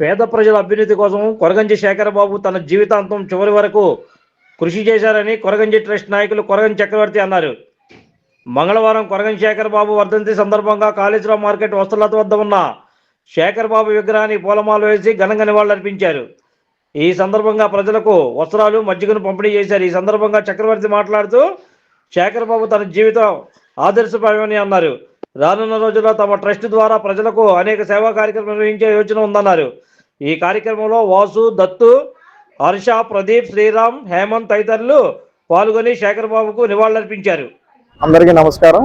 పేద ప్రజల అభ్యున్నతి కోసం కొరగంజి శేఖరబాబు తన జీవితాంతం చివరి వరకు కృషి చేశారని కొరగంజి ట్రస్ట్ నాయకులు కొరగంజి చక్రవర్తి అన్నారు. మంగళవారం కొరగంజి శేఖర్ బాబు వర్ధంతి సందర్భంగా కాళేశ్వరం మార్కెట్ వస్తులత వద్ద ఉన్న శేఖరబాబు విగ్రహాన్ని పూలమాలు పూలమాల వేసి ఘనంగా నివాళులర్పించారు. ఈ సందర్భంగా ప్రజలకు వస్త్రాలు మజ్జిగను పంపిణీ చేశారు. ఈ సందర్భంగా చక్రవర్తి మాట్లాడుతూ శేఖర్ బాబు తన జీవితం ఆదర్శప్రాయమని అన్నారు. రానున్న రోజుల్లో తమ ట్రస్ట్ ద్వారా ప్రజలకు అనేక సేవా కార్యక్రమాలు నిర్వహించే యోచన ఉందన్నారు. ఈ కార్యక్రమంలో వాసు దత్తు హర్ష ప్రదీప్ శ్రీరామ్ హేమంత్ తదితరులు పాల్గొని శేఖర్ బాబుకు నివాళులర్పించారు. అందరికీ నమస్కారం.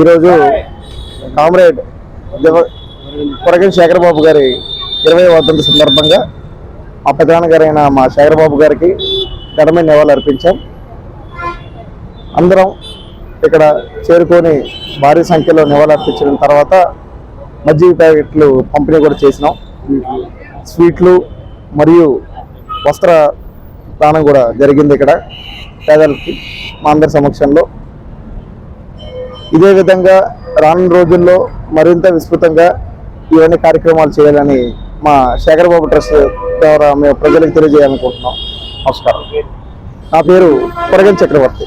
ఈరోజు కామ్రేడ్ జవ శేఖర్ బాబు గారి ఇరవై వర్ధంతి సందర్భంగా మా గారైన మా శేఖరబాబు గారికి ఘనమైన నివాళులు అర్పించాం అందరం ఇక్కడ చేరుకొని భారీ సంఖ్యలో నివాళులర్పించిన తర్వాత మజ్జిగ ప్యాకెట్లు పంపిణీ కూడా చేసినాం. స్వీట్లు మరియు వస్త్ర దానం కూడా జరిగింది ఇక్కడ పేదలకి మా అందరి సమక్షంలో. ఇదే విధంగా రానున్న రోజుల్లో మరింత విస్తృతంగా ఇవన్నీ కార్యక్రమాలు చేయాలని మా శేఖరబాబు ట్రస్ట్ ద్వారా మేము ప్రజలకు తెలియజేయాలనుకుంటున్నాం. నమస్కారం. నా పేరు కొరగన్ చక్రవర్తి.